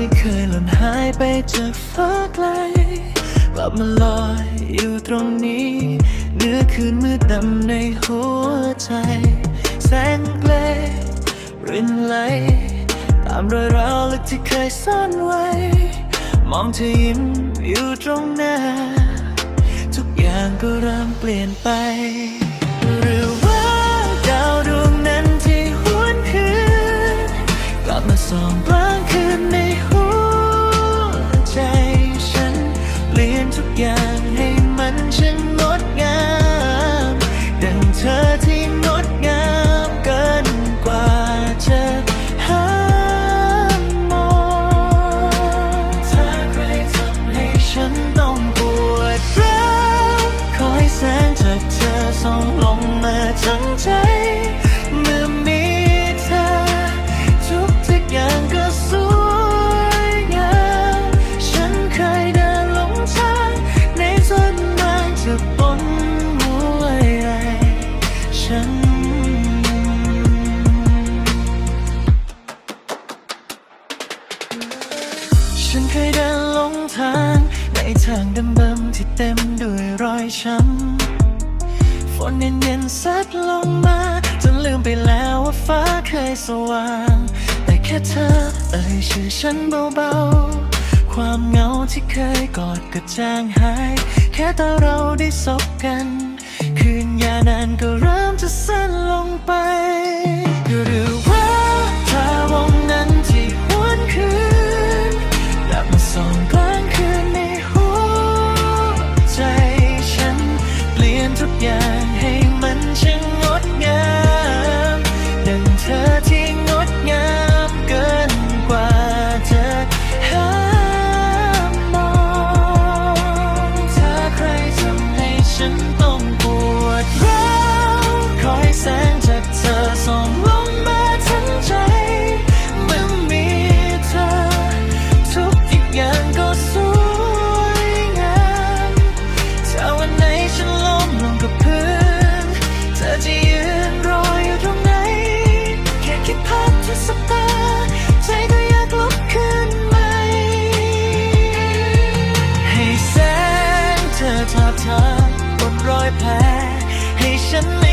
ที่เคยหล่นหายไปจากฟ้าไกล กลับมาลอยอยู่ตรงนี้เนื้อคืนมืดดำในหัวใจ แสงเกลรินไหลตามรอยราวลึกที่เคยซ่อนไว้ มองเธอยิ้มอยู่ตรงหน้า ทุกอย่างก็เริ่มเปลี่ยนไป ส่องกลางคืนในหัวใจฉันเปลี่ยนทุกอย่างให้มันช่าง ฉันเคยเดินลงทางในทางดำเบิมที่เต็มด้วยรอยช้ำฝนเย็นๆซัดลงมา จนลืมไปแล้วว่าฟ้าเคยสว่าง แต่แค่เธอเอ่ยชื่อฉันเบาๆ ความเหงาที่เคยกอดก็จางหาย แค่ตอนเราได้สบกัน คืนยาวนานก็เริ่มจะสั้นลงไปหรือ yeah. ทาบเธอบนรอยแผลให้ฉันไม่